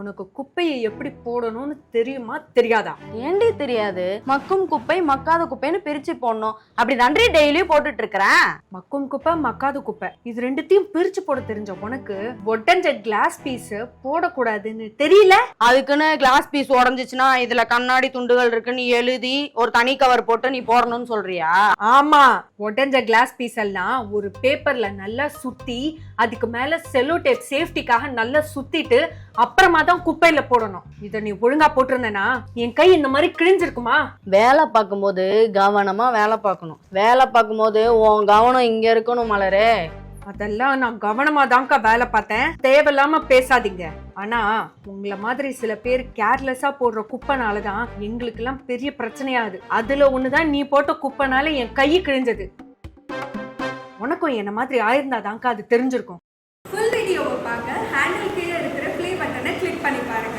உனக்கு குப்பையை எப்படி போடணும்னு தெரியுமா தெரியாதா? ஏண்டி தெரியாது? மக்கும் குப்பை மக்காத குப்பைன்னு பிரிச்சு போடணும். அப்படி நன்றி டெய்லியும் போட்டுட்டு இருக்கிறேன். மக்கும் குப்பை மக்காத குப்பை. இது ரெண்டுத்தையும் பிரிச்சு போட தெரிஞ்ச உனக்கு ஒட்டஞ்ச கிளாஸ் பீஸ் போடக்கூடாதுன்னு தெரியல? அதுக்குன்னு கிளாஸ் பீஸ் உடஞ்சிச்சுன்னா இதுல கண்ணாடி துண்டுகள் இருக்குன்னு எழுதி ஒரு தனி கவர் போட்டு நீ போடணும்னு சொல்றியா? ஆமா. உடஞ்ச கிளாஸ் பீஸ் எல்லாம் ஒரு பேப்பர்ல நல்லா சுத்தி அதுக்கு மேல செல்லோ டேப் சேஃப்டிக்காக நல்லா சுத்திட்டு அப்புறமா தான் குப்பையில போடணும். இத நீ ஒழுங்கா போட்டிருந்தேனா என் கை இந்த மாதிரி கிழிஞ்சிருக்குமா? வேலை பார்க்கும்போது கவனமா வேலை பார்க்கணும். வேலை பார்க்கும்போது உன் கவனம் இங்க இருக்கணும் மலரே. அதெல்லாம் நான் கவனமா தான்க்கா வேலை பார்த்தேன். தேவையில்லாம பேசாதீங்க. ஆனா உங்களை மாதிரி சில பேர் கேர்லெஸ்ஸா போடுற குப்பைனால தான் எங்களுக்கெல்லாம் பெரிய பிரச்சனையாகுது. அதுல ஒண்ணுதான் நீ போட்ட குப்பைனால என் கை கிழிஞ்சது. உனக்கும் என்ன மாதிரி ஆயிருந்தா தான்க்கா அது தெரிஞ்சிருக்கும். ஃபுல் வீடியோவை பார்க்க ஹேண்டில் பண்ணி பாருங்கள்